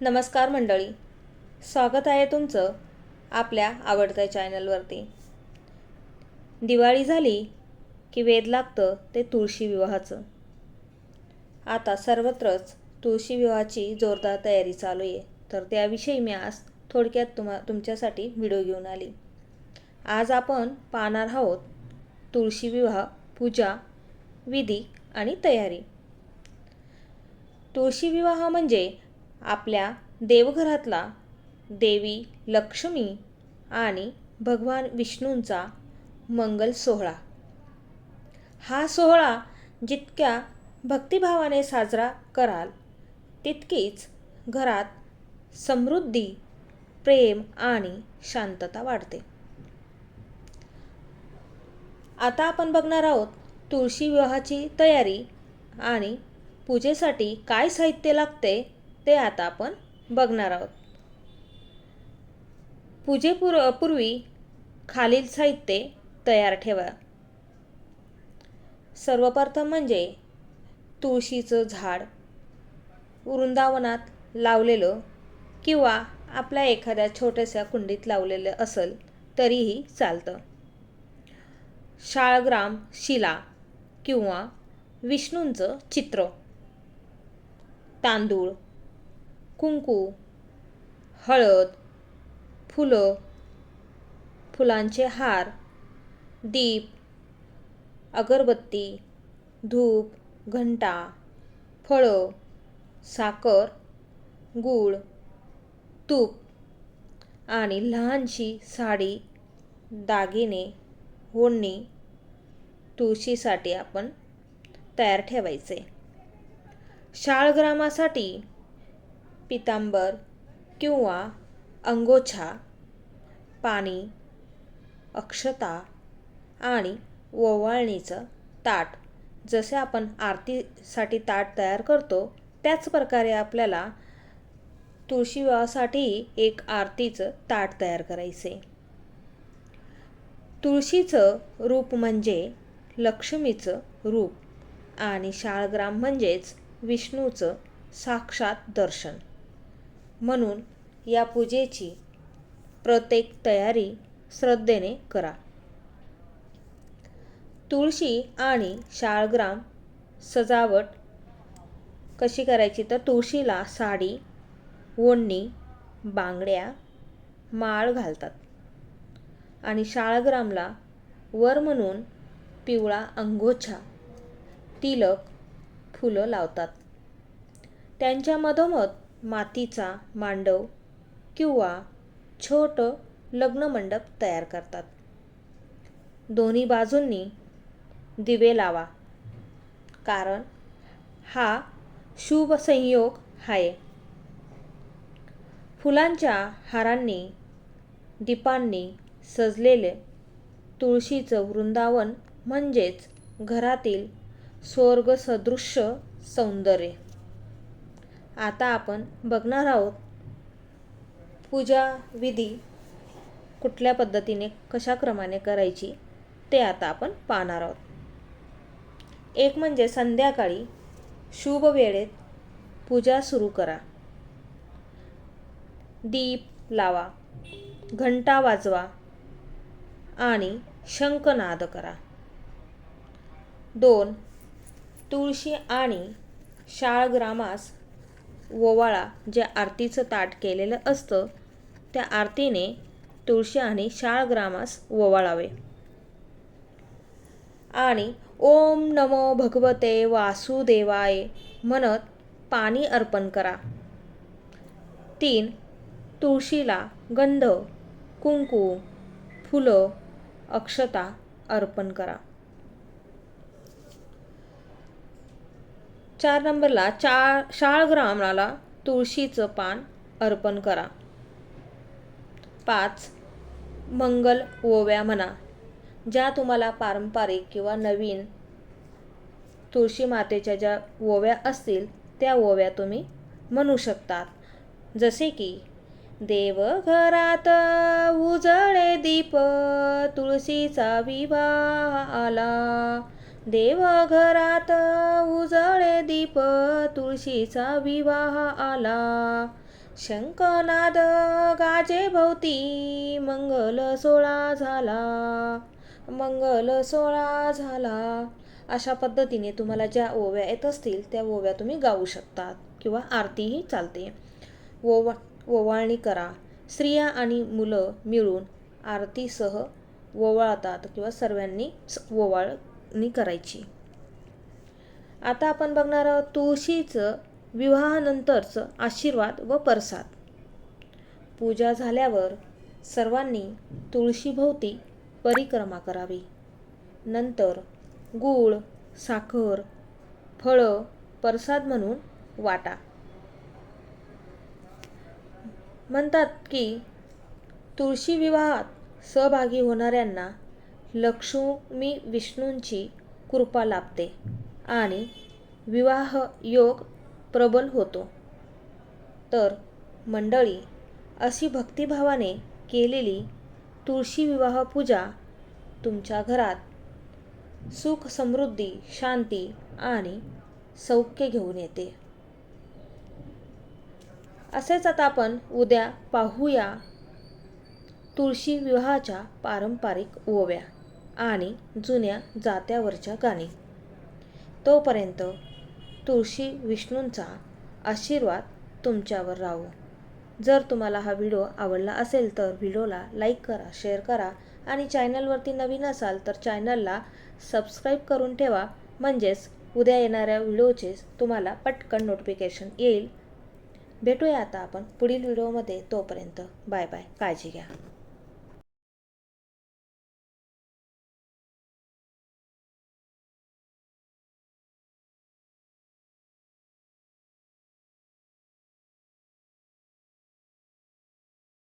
नमस्कार मंडळी. स्वागत आहे तुमचं आपल्या आवडत्या चॅनलवरती. दिवाळी झाली की वेद लागतं ते तुळशी विवाहाचं. आता सर्वत्रच तुळशी विवाहाची जोरदार तयारी चालू आहे. तर त्याविषयी मी आज थोडक्यात तुम्हा तुमच्यासाठी व्हिडिओ घेऊन आली. आज आपण पाहणार आहोत तुळशी विवाह पूजा विधी आणि तयारी. तुळशी विवाह म्हणजे आपल्या देवघरातला देवी लक्ष्मी आणि भगवान विष्णूंचा मंगल सोहळा. हा सोहळा जितक्या भक्तिभावाने साजरा कराल तितकीच घरात समृद्धी प्रेम आणि शांतता वाढते. आता आपण बघणार आहोत तुळशी विवाहाची तयारी आणि पूजेसाठी काय साहित्य लागते ते आता आपण बघणार आहोत. पूजेपूर पूर्वी खालील साहित्य तयार ठेवा. सर्वप्रथम म्हणजे तुळशीचं झाड वृंदावनात लावलेलं किंवा आपल्या एखाद्या छोट्याशा कुंडीत लावलेलं असेल तरीही चालतं. शाळग्राम शिला किंवा विष्णूंचं चित्र. तांदूळ कुंकू हळद फुलं फुलांचे हार दीप अगरबत्ती धूप घंटा फळं साखर गूळ तूप आणि लहानशी साडी दागिने ओढणी तुळशीसाठी आपण तयार ठेवायचे. शाळग्रामासाठी पितांबर किंवा अंगोछा पाणी अक्षता आणि ओवाळणीचं ताट. जसे आपण आरतीसाठी ताट तयार करतो त्याच प्रकारे आपल्याला तुळशी विवाहासाठी एक आरतीचं ताट तयार करायचे. तुळशीचं रूप म्हणजे लक्ष्मीचं रूप आणि शाळग्राम म्हणजेच विष्णूचं साक्षात दर्शन. म्हणून या पूजेची प्रत्येक तयारी श्रद्धेने करा. तुळशी आणि शाळग्राम सजावट कशी करायची? तर तुळशीला साडी ओढणी बांगड्या माळ घालतात. आणि शाळग्रामला वर म्हणून पिवळा अंगोछा तिलक फुलं लावतात. त्यांच्या मधोमध मातीचा मांडव किंवा छोटं लग्नमंडप तयार करतात. दोन्ही बाजूंनी दिवे लावा कारण हा शुभ संयोग आहे फुलांच्या हारांनी दीपांनी सजलेले तुळशीचं वृंदावन म्हणजेच घरातील स्वर्गसदृश्य सौंदर्य. आता आपण बघणार आहोत पूजा विधी कुठल्या पद्धतीने कशा क्रमाने करायची ते आता आपण पाहणार आहोत. एक म्हणजे संध्याकाळी शुभ वेळेत पूजा सुरू करा. दीप लावा घंटा वाजवा आणि शंखनाद करा. दोन तुळशी आणि शाळग्रामास ओवाळा जे आरतीचं ताट केलेलं असतं त्या आरतीने तुळशी आणि शाळग्रामास ओवाळावे. आणि ओम नमो भगवते वासुदेवाय म्हणत पाणी अर्पण करा. तीन तुळशीला गंध कुंकू फुलं अक्षता अर्पण करा. चार नंबरला चार शाळग्रामाला तुळशीचं पान अर्पण करा. पाच मंगल ओव्या म्हणा. ज्या तुम्हाला पारंपरिक किंवा नवीन तुळशी मातेच्या ज्या ओव्या असतील त्या ओव्या तुम्ही म्हणू शकतात. जसे की देवघरात उजळे दीप तुळशीचा विवाह आला. देवघरात उजळे दीप तुळशीचा विवाह आला. शंखनाद गाजे भोवती मंगल सोळा झाला. मंगल सोळा झाला. अशा पद्धतीने तुम्हाला ज्या ओव्या येत असतील त्या ओव्या तुम्ही गाऊ शकतात किंवा आरतीही चालते. ओवा ओवाळणी करा. स्त्रिया आणि मुलं मिळून आरतीसह ओवाळतात किंवा सर्वांनी ओवाळ नी करायची. आता आपण बघणार आहोत तुळशीचं विवाहानंतरचं आशीर्वाद व प्रसाद. पूजा झाल्यावर सर्वांनी तुळशीभोवती परिक्रमा करावी. नंतर गूळ साखर फळं प्रसाद म्हणून वाटा. म्हणतात की तुळशी विवाहात सहभागी होणाऱ्यांना लक्ष्मी विष्णूंची कृपा लाभते आणि विवाह योग प्रबल होतो. तर मंडळी अशी भक्तिभावाने केलेली तुळशी विवाह पूजा तुमच्या घरात सुख समृद्धी शांती आणि सौख्य घेऊन येते. असेच आता आपण उद्या पाहूया तुळशी विवाहाच्या पारंपरिक ओव्या. आणि जुन्या जात्यावरच्या गाणी. तोपर्यंत तुळशी विष्णूंचा आशीर्वाद तुमच्यावर राहो. जर तुम्हाला हा व्हिडिओ आवडला असेल तर व्हिडिओला लाईक करा शेअर करा आणि चॅनलवरती नवीन असाल तर चॅनलला सबस्क्राईब करून ठेवा. म्हणजेच उद्या येणाऱ्या व्हिडिओचे तुम्हाला पटकन नोटिफिकेशन येईल. भेटूया आता आपण पुढील व्हिडिओमध्ये. तोपर्यंत बाय बाय. काळजी घ्या.